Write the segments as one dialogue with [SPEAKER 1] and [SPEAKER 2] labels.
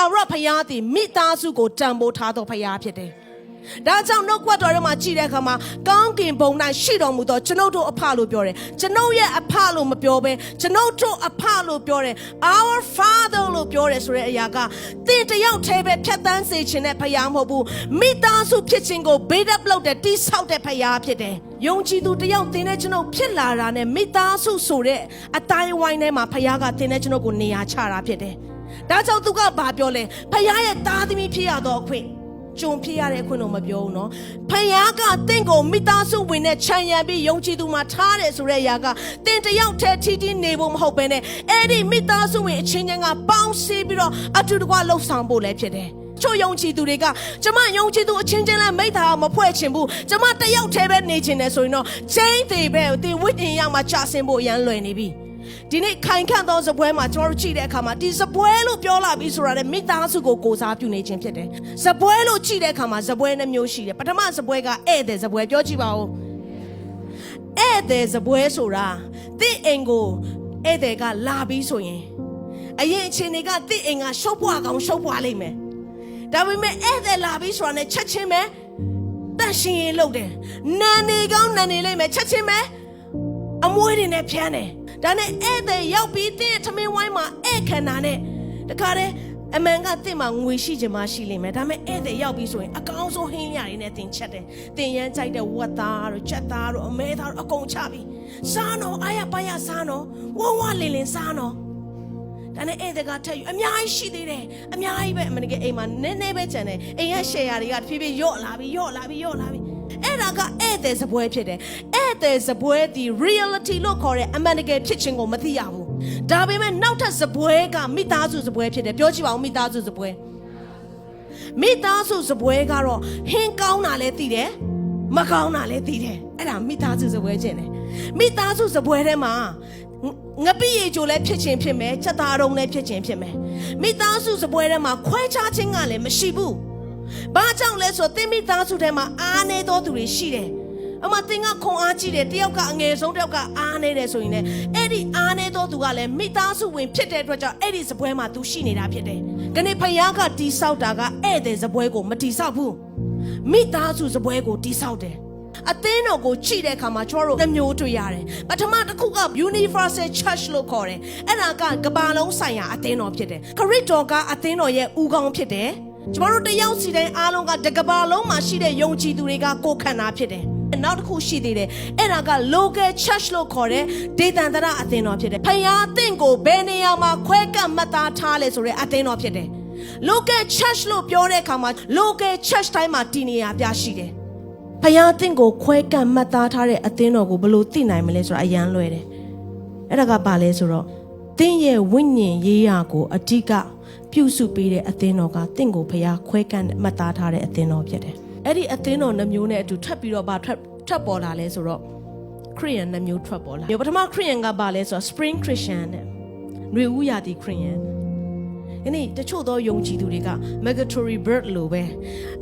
[SPEAKER 1] ထာဝရဘုရားသည်မိသားစုကိုတံပိုးထားသောဘုရားဖြစ်တယ်။ဒါကြောင့်နှုတ်ကပတ်တော်ထဲမှာကြည့်တဲ့အခါမှာကောင်းကင်ဘုံ၌ရှိတော်မူသောကျွန်ုပ်တို့အဖလို့ပြောတယ်။ကျွန်ုပ်ရဲ့အဖလို့မပြောဘဲကျွန်ုပ်တို့အဖလို့ပြောတယ်။ Our Father လို့ပြောတယ်ဆိုတဲ့အရာကတင်တယောက်တည်းပဲဖြတ်တန်းစေခြင်းတဲ့ဘုရားမဟုတ်ဘူး။မိသားစုဖြစ်ခြင်းကို build up လုပ်တဲ့တိဆောက်တဲ့ဘုရားဖြစ်တယ်။ယုံကြည်သူတယောက်တင်တဲ့ကျွန်ုပ်ဖြစ်လာတာနဲ့မိသားစုဆိုတဲ့အတိုင်းဝိုင်းထဲမှာဘုရားကတင်တဲ့ကျွန်ုပ်ကိုနေရာချတာဖြစ်တယ်။ ဒါကြောင့်သူကဘာပြောလဲဖခင်ရဲ့သားသမီးဖြစ်ရတော့အခွင့်ကြုံဖြစ်ရတဲ့အခွင့်တော့မပြောဘူးနော်ဖခင်ကတင့်ကိုမိသားစုဝင်နဲ့ခြံရံပြီးယုံကြည်သူမှာထားတယ်ဆိုတဲ့အရာကတင်တယောက်တည်းထီးထီးနေဖို့မဟုတ်ဘဲနဲ့အဲ့ဒီမိသားစုဝင်အချင်းချင်းကပေါင်းစည်းပြီးတော့အတူတကွလှုပ်ဆောင်ဖို့လည်းဖြစ်တယ်ချို့ယုံကြည်သူတွေကကျမယုံကြည်သူအချင်းချင်းလည်းမိသားအောင်မဖွဲ့ချင်ဘူးကျမတယောက်တည်းပဲနေချင်တယ်ဆိုရင်တော့ချင်းသေးပဲဒီဝိညာဉ်ရောက်မှကြာဆင်းဖို့အရန်လွယ်နေပြီ ဒီနေ့ခိုင်ခန့်သောစပွဲမှာကျွန်တော်တို့ကြည့်တဲ့အခါမှာဒီစပွဲလို့ပြောလာပြီးဆိုတာလေမိသားစုကိုကိုစားပြုနေခြင်းဖြစ်တယ်စပွဲလို့ကြည့်တဲ့အခါမှာစပွဲနှမျိုးရှိတယ်ပထမစပွဲကဧည့်သည်စပွဲပြောကြည့်ပါဦးဧည့်သည်စပွဲဆိုတာတင့်အိမ်ကိုဧည့်သည်ကလာပြီးဆိုရင်အရင်အချိန်တွေကတင့်အိမ်ကရှုပ်ပွားကောင်းရှုပ်ပွားလိမ့်မယ်ဒါပေမဲ့ဧည့်သည်လာပြီးဆိုတာနဲ့ချက်ချင်းပဲတန့်ရှင်ရင်လုပ်တယ်နန်နေကောင်းနန်နေလိမ့်မယ်ချက်ချင်းပဲအမွေးတွေနဲ့ဖြန်းတယ် ဒါနဲ့ဧည့်သည်ရောက်ပြီးတင့်ရဲ့ထမင်းဝိုင်းမှာဧည့်ခံတာနဲ့တခါတည်းအမှန်ကတင့်မှာငွေရှိချင်မှရှိလိမ့်မယ်ဒါပေမဲ့ဧည့်သည်ရောက်ပြီးဆိုရင်အကောင်းဆုံးဟင်းရတွေနဲ့တင်ချက်တယ်တင်ရမ်းကြိုက်တဲ့ဝက်သားတို့ချက်သားတို့အမဲသားတို့အကုန်ချပြီးစားတော့အားရပါရစားတော့ဝဝလင်လင်စားတော့ဒါနဲ့ဧည့်သည်ကထက်ယူအများကြီးရှိသေးတယ်အများကြီးပဲအမနကအိမ်မှာနည်းနည်းပဲကျန်တယ်အိမ်ရဲ့ share တွေကတဖြည်းဖြည်းယော့လာပြီယော့လာပြီယော့လာပြီအဲ့ဒါကဧည့်သည်စပွဲဖြစ်တယ်ဧည့် သည်စပွဲဒီ reality လို့ခေါ်တဲ့အမှန်တကယ်ဖြစ်ခြင်းကိုမသိရဘူးဒါပေမဲ့နောက်ထပ်စပွဲကမိသားစုစပွဲဖြစ်တယ်ပြောကြည့်ပါဦးမိသားစုစပွဲမိသားစုစပွဲကတော့ဟင်းကောင်းတာလည်းသိတယ်မကောင်းတာလည်းသိတယ်အဲ့ဒါမိသားစုစပွဲခြင်းတယ်မိသားစုစပွဲထဲမှာငပိရေချိုလည်းဖြစ်ခြင်းဖြစ်မယ်ချက်သားတုံးလည်းဖြစ်ခြင်းဖြစ်မယ်မိသားစုစပွဲထဲမှာခွဲခြားခြင်းကလည်းမရှိဘူးဘာကြောင့်လဲဆိုတော့သင်မိသားစုထဲမှာအားနေသောသူတွေရှိတယ် အမသင်ကခွန်အားကြီးတယ်တယောက်ကအငယ်ဆုံးတယောက်ကအားနေတယ်ဆိုရင်လည်းအဲ့ဒီအားနေသောသူကလည်းမိသားစုဝင်ဖြစ်တဲ့အတွက်ကြောင့်အဲ့ဒီစပွဲမှာသူရှိနေတာဖြစ်တယ်။ခဏဖယားကတီဆောက်တာကဧည့်သည်စပွဲကိုမတီဆောက်ဘူး။မိသားစုစပွဲကိုတီဆောက်တယ်။အသင်းတော်ကိုကြည့်တဲ့အခါမှာကျွန်တော်တို့နှမျိုးတွေ့ရတယ်။ပထမတစ်ခုက Universal Church လို့ခေါ်တယ်။အဲ့ဒါကကမ္ဘာလုံးဆိုင်ရာအသင်းတော်ဖြစ်တယ်။ခရစ်တော်ကအသင်းတော်ရဲ့ဦးခေါင်းဖြစ်တယ်။ကျွန်တော်တို့တယောက်စီတိုင်းအားလုံးကတကမ္ဘာလုံးမှာရှိတဲ့ယုံကြည်သူတွေကကိုယ်ခန္ဓာဖြစ်တယ်။ နောက်တစ်ခုရှိသေးတယ်အဲ့ဒါက local church လို့ခေါ်တဲ့ဒေသန္တရအသင်းတော်ဖြစ်တယ်။ဖယားအသင်းကိုဘယ်နေရာမှာခွဲကပ်မှတ်သားထားလဲဆိုတဲ့အသင်းတော်ဖြစ်တယ်။ local church လို့ပြောတဲ့အခါမှာ local church တိုင်းမှာတည်နေရပြရှိတယ်။ဖယားအသင်းကိုခွဲကပ်မှတ်သားထားတဲ့အသင်းတော်ကိုဘယ်လိုသိနိုင်မလဲဆိုတာအရန်လွယ်တယ်။အဲ့ဒါကဘာလဲဆိုတော့သင်ရဲ့ဝိညာဉ်ရေးရာကိုအဓိကပြုစုပေးတဲ့အသင်းတော်ကသင်ကိုဖယားခွဲကပ်မှတ်သားထားတဲ့အသင်းတော်ဖြစ်တယ်။ အဲ့ဒီအသင်းတော်နှမျိုးနဲ့အတူထပ်ပြီးတော့ဗာထွက်ထွက်ပေါ်လာလဲဆိုတော့ခရိယန်နှမျိုးထွက်ပေါ်လာ။ပထမခရိယန်ကဘာလဲဆိုတော့ Spring Christian နဲ့ຫນွေဦးရာသီခရိယန်။ဒီနေ့တချို့သောယုံကြည်သူတွေက Megatory Bird လိုပဲ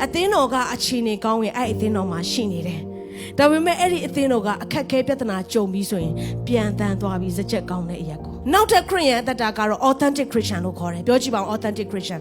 [SPEAKER 1] အသင်းတော်ကအခြေအနေကောင်းရင်အဲ့အသင်းတော်မှာရှိနေတယ်။ဒါပေမဲ့အဲ့ဒီအသင်းတော်ကအခက်အခဲပြဿနာကြုံပြီးဆိုရင်ပြန်တန်သွားပြီးစကြက်ကောင်းတဲ့အရာကိုနောက်ထပ်ခရိယန်အသက်တာကတော့ authentic Christian လို့ခေါ်တယ်ပြောကြည့်ပါဦး authentic Christian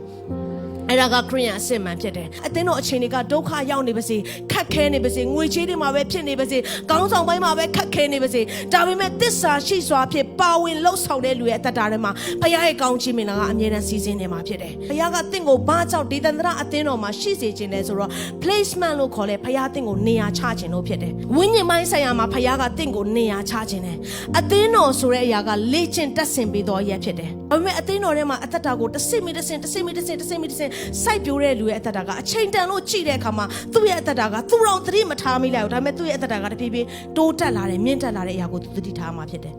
[SPEAKER 1] အဲ့ဒါကခရိယန်အစစ်မှန်ဖြစ်တယ်အသင်းတော်အချိန်တွေကဒုက္ခရောက်နေပါစေခက်ခဲနေပါစေငွေချေးတွေမှာပဲဖြစ်နေပါစေကောင်းဆောင်ပိုင်းမှာပဲခက်ခဲနေပါစေဒါပေမဲ့တစ္ဆာရှိစွာဖြင့်ပါဝင်လှုပ်ဆောင်တဲ့လူရဲ့အသက်တာထဲမှာဖခင်ရဲ့ကောင်းချီးမင်္ဂလာကအမြဲတမ်းစီစဉ်နေမှာဖြစ်တယ်ဖခင်ကတင့်ကိုဘာကြောင့်ဒေသန္တရအသင်းတော်မှာရှိစေခြင်းလဲဆိုတော့ placement လို့ခေါ်လဲဖခင်တင့်ကိုနေရာချခြင်းလို့ဖြစ်တယ်ဝိညာဉ်ပိုင်းဆိုင်ရာမှာဖခင်ကတင့်ကိုနေရာချခြင်းတယ်အသင်းတော်ဆိုတဲ့အရာကလေ့ကျင့်တက်ဆင်ပေးသောအရာဖြစ်တယ်ဒါပေမဲ့အသင်းတော်ထဲမှာအသက်တာကိုတစ်စိမီတစ်စင်တစ်စိမီတစ်စင်တစ်စိမီတစ်စင်စိုက်ပျိုးတဲ့လူရဲ့အသက်တာကအချိန်တန်လို့ကြည့်တဲ့အခါမှာသူ့ရဲ့အသက်တာကသူ့တော်သတိမထားမိလိုက်ဘူးဒါပေမဲ့သူ့ရဲ့အသက်တာကတဖြည်းဖြည်းတိုးတက်လာတယ်မြင့်တက်လာတဲ့အရာကိုသူသတိထားမှဖြစ်တယ်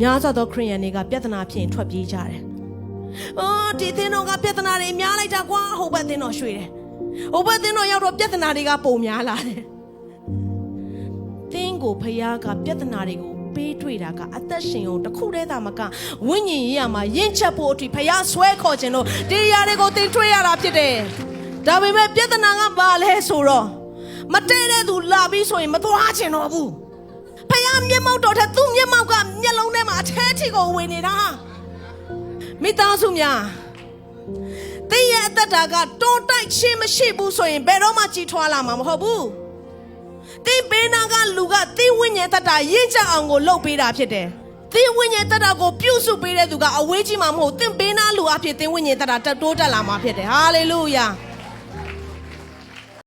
[SPEAKER 1] များစွာသောခရိယန်တွေကပြဿနာဖြစ်ရင်ထွက်ပြေးကြတယ်အော်ဒီသင်းတော်ကပြဿနာတွေများလိုက်တာကွာဟိုဘက်သင်းတော်ရွှေ့တယ်ဟိုဘက်သင်းတော်ရောက်တော့ပြဿနာတွေကပုံများလာတယ်သင်ကိုဖယားကပြဿနာတွေကို ပေးတွေ့တာကအသက်ရှင်အောင်တစ်ခုတည်းသာမကဝိညာဉ်ရေးရမှာယဉ်ချက်ဖို့အထိဖယားဆွဲခေါ်ခြင်းလို့ဒီຢာတွေကိုသင်တွေ့ရတာဖြစ်တယ်ဒါပေမဲ့ပြဿနာကဘာလဲဆိုတော့မတည့်တဲ့သူလာပြီးဆိုရင်မသွားချင်တော့ဘူးဖယားမျက်မှောက်တော်ထက်သူ့မျက်မှောက်ကမျက်လုံးထဲမှာအထဲထိကိုဝင်နေတာမိသားစုများသင်ရဲ့အသက်တာကတိုးတိုက်ခြင်းမရှိဘူးဆိုရင်ဘယ်တော့မှကြီးထွားလာမှာမဟုတ်ဘူး သင်ဘေးနာကလူကသင်ဝိညာဉ်သက်တာရင့်ကြအောင်ကိုလှုပ်ပေးတာဖြစ်တယ်သင်ဝိညာဉ်သက်တာကိုပြုစုပေးတဲ့သူကအဝေးကြီးမှာမဟုတ်သင်ဘေးနာလူအဖြစ်သင်ဝိညာဉ်သက်တာတက်တိုးတက်လာမှာဖြစ်တယ်ဟာလေလုယာ